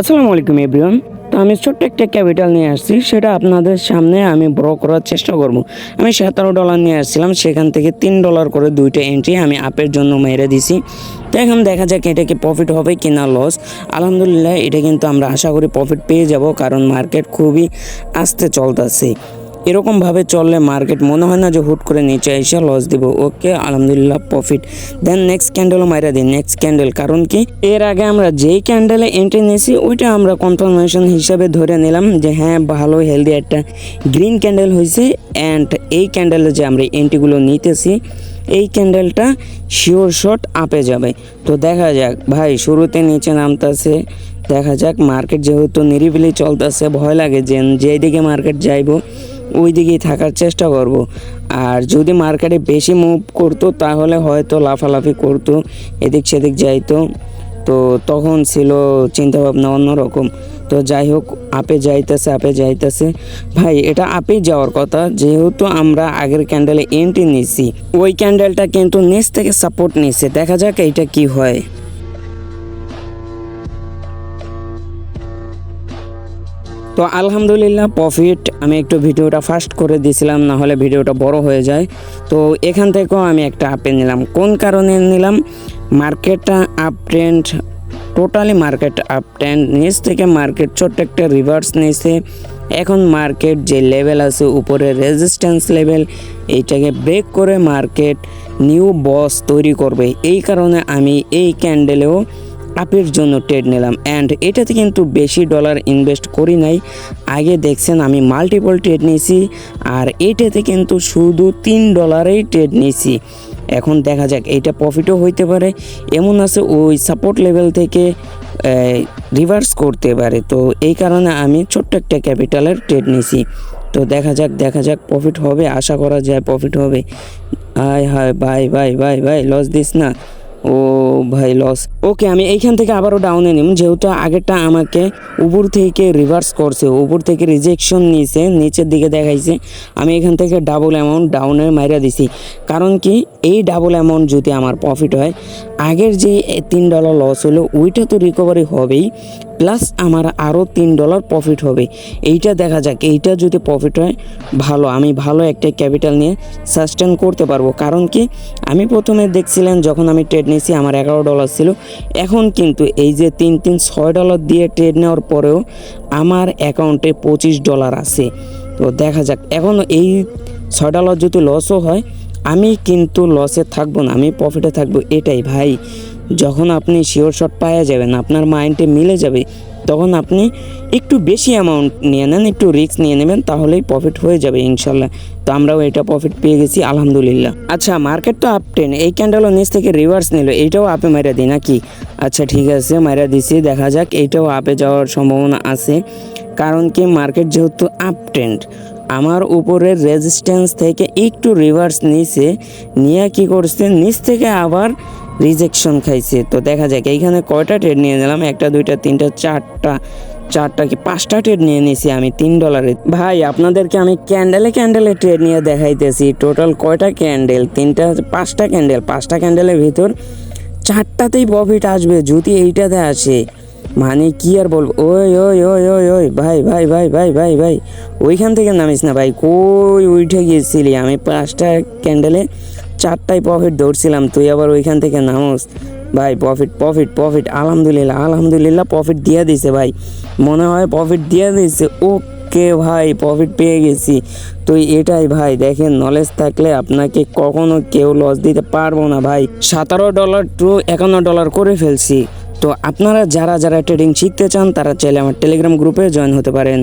আসসালামু আলাইকুম, এভরিওয়ান। তো আমি ছোট্ট একটা ক্যাপিটাল নিয়ে আসছি, সেটা আপনাদের সামনে আমি ব্র করার চেষ্টা করব। আমি সতেরো ডলার নিয়ে আসছিলাম, সেখান থেকে তিন ডলার করে দুইটা এন্ট্রি আমি আপের জন্য মেরে দিছি। তো এখন দেখা যাক এটা কি প্রফিট হবে কি না লস আলহামদুলিল্লাহ, এটা কিন্তু আমরা আশা করি প্রফিট পেয়ে যাব, কারণ মার্কেট খুবই আস্তে চলতেছে। এরকমভাবে চললে মার্কেট মনে হয় না যে হুট করে নিচে এসে লস দিব। ওকে, আলহামদুলিল্লাহ প্রফিট দেন নেক্সট ক্যান্ডেলও মাইরা দিই নেক্সট ক্যান্ডেল কারণ কি? এর আগে আমরা যেই ক্যান্ডেলে এন্ট্রি নিয়েছি, ওইটা আমরা কনফার্মেশন হিসাবে ধরে নিলাম যে হ্যাঁ ভালো হেলদি একটা গ্রিন ক্যান্ডেল হয়েছে। অ্যান্ড এই ক্যান্ডেলে যে আমরা এন্ট্রিগুলো নিতেছি, এই ক্যান্ডেলটা শিওর শট আপে যাবে। তো দেখা যাক, ভাই, শুরুতে নিচে নামতেছে। দেখা যাক মার্কেট যেহেতু নিরিবিলি চলতেছে, ভয় লাগে যে যেদিকে মার্কেট যাইবো ওই দিকেই থাকার চেষ্টা করব। আর যদি মার্কেটে বেশি মুভ করতো, তাহলে হয়তো লাফালাফি করতো, এদিক সেদিক যাইতো। তো তখন ছিল চিন্তাভাবনা অন্যরকম। তো যাই হোক, আপে যাইতেছে আপে যাইতেছে। ভাই, এটা আপেই যাওয়ার কথা। যেহেতু আমরা আগের ক্যান্ডেলে এন্ট্রি নিছি, ওই ক্যান্ডেলটা কিন্তু নিচ থেকে সাপোর্ট নিচ্ছে দেখা যাক এইটা কি হয়। তো আলহামদুলিল্লাহ প্রফিট আমি একটু ভিডিওটা ফাস্ট করে দিয়েছিলাম না হলে ভিডিওটা বড় হয়ে যায়। তো এখান থেকেও আমি একটা আপে নিলাম। কোন কারণে নিলাম? মার্কেটটা up trend totally market up trend নিচ থেকে মার্কেট ছোট্ট একটা রিভার্স নিয়েছে। এখন মার্কেট যে লেভেল আছে, উপরে রেজিস্ট্যান্স লেভেল এইটাকে ব্রেক করে মার্কেট নিউ বস তৈরি করবে। এই কারণে আমি এই ক্যান্ডেলেও আপের জন্য ট্রেড নিলাম অ্যান্ড এটাতে কিন্তু বেশি ডলার ইনভেস্ট করি নাই। আগে দেখছেন আমি মাল্টিপল ট্রেড নিয়েছি আর এটাতে কিন্তু শুধু তিন ডলারেই ট্রেড নিয়েছি। এখন দেখা যাক এইটা প্রফিটও হইতে পারে, এমন আছে ওই সাপোর্ট লেভেল থেকে রিভার্স করতে পারে। তো এই কারণে আমি ছোট্ট একটা ক্যাপিটালের ট্রেড নিয়েছি। তো দেখা যাক দেখা যাক প্রফিট হবে, আশা করা যায় প্রফিট হবে। হায় হায় বাই বাই বাই ভাই লস দিস না। ও ভাই লস ওকে আমি এইখান থেকে আবারও ডাউনে নিম, যেহেতু আগেরটা আমাকে উপর থেকে রিভার্স করছে, উপর থেকে রিজেকশন নিয়েছে, নিচের দিকে দেখাইছে, আমি এখান থেকে ডাবল অ্যামাউন্ট ডাউনে মাইরা দিছি। কারণ কি, এই ডাবল অ্যামাউন্ট যদি আমার প্রফিট হয়, আগের যে তিন ডলার লস হলো, ওইটা তো রিকভারি হবেই। প্লাস আমার আরও তিন ডলার প্রফিট হবে। এইটা দেখা যাক, এইটা যদি প্রফিট হয়, ভালো। আমি ভালো একটা ক্যাপিটাল নিয়ে সাস্টেন করতে পারব। কারণ কি? আমি প্রথমে দেখছিলেন যখন আমি ট্রেড নিয়েছি, আমার এগারো ডলার ছিল। এখন কিন্তু এই যে তিন তিন, ছয় ডলার দিয়ে ট্রেড নেওয়ার পরেও আমার অ্যাকাউন্টে পঁচিশ ডলার আছে। তো দেখা যাক। এখন এই ছয় ডলার যদি লসও হয়, আমি কিন্তু লসে থাকব না, আমি প্রফিটে থাকব। এটাই ভাই। যখন আপনি শিওর শট পাওয়া যাবেন, আপনার মাইন্ডে মিলে যাবে, তখন আপনি একটু বেশি অ্যামাউন্ট নিয়ে নেন, একটু রিস্ক নিয়ে নেবেন, তাহলেই প্রফিট হয়ে যাবে ইনশাল্লাহ। তো আমরাও এটা প্রফিট পেয়ে গেছি, আলহামদুলিল্লাহ। আচ্ছা মার্কেট তো আপ টেন এই ক্যান্ডেলও নিচ থেকে রিভার্স নিল, এইটাও আপে মারা দিই নাকি? আচ্ছা ঠিক আছে মারা দিছি, দেখা যাক, এইটাও আপে যাওয়ার সম্ভাবনা আছে। কারণ কি মার্কেট যেহেতু আপ ট্রেন্ড আমার উপরের রেজিস্ট্যান্স থেকে একটু রিভার্স নিচে নিয়ে কি করছে, নিচ থেকে আবার রিজেকশন খাইছে। তো দেখা যাক, এইখানে কয়টা ট্রেড নিয়ে নিলাম? একটা, দুইটা, তিনটা, চারটা চারটা কি পাঁচটা ট্রেড নিয়ে নিয়েছি আমি? তিন ডলারে ভাই, আপনাদেরকে আমি ক্যান্ডেলে ক্যান্ডেলে ট্রেড নিয়ে দেখাইতেছি। টোটাল কয়টা ক্যান্ডেল তিনটা, পাঁচটা ক্যান্ডেল পাঁচটা ক্যান্ডেলের ভিতর চারটাতেই প্রফিট আসবে যদি এইটাতে আসে। মানে কি আর বলব? ওই ওই ওই ওই ওই, ভাই ভাই ভাই ভাই ভাই ভাই, ওইখান থেকে নামিস না ভাই। কই উঠে গিয়েছিলি আমি পাঁচটা ক্যান্ডেলে চারটায় প্রফিট ধরছিলাম, তুই আবার ওইখান থেকে নামোস। ভাই প্রফিট প্রফিট প্রফিট আলহামদুলিল্লাহ আলহামদুলিল্লাহ প্রফিট দিয়ে দিছে ভাই। মনে হয় প্রফিট দিয়ে দিছে। ওকে ভাই প্রফিট পেয়ে গেছি। তো এটাই ভাই, দেখেন নলেজ থাকলে আপনাকে কখনো কেউ লস দিতে পারব না ভাই। সতেরো ডলার টু একান্ন ডলার করে ফেলছি। তো আপনারা যারা যারা ট্রেডিং শিখতে চান, তারা চাইলে আমার টেলিগ্রাম গ্রুপে জয়েন হতে পারেন।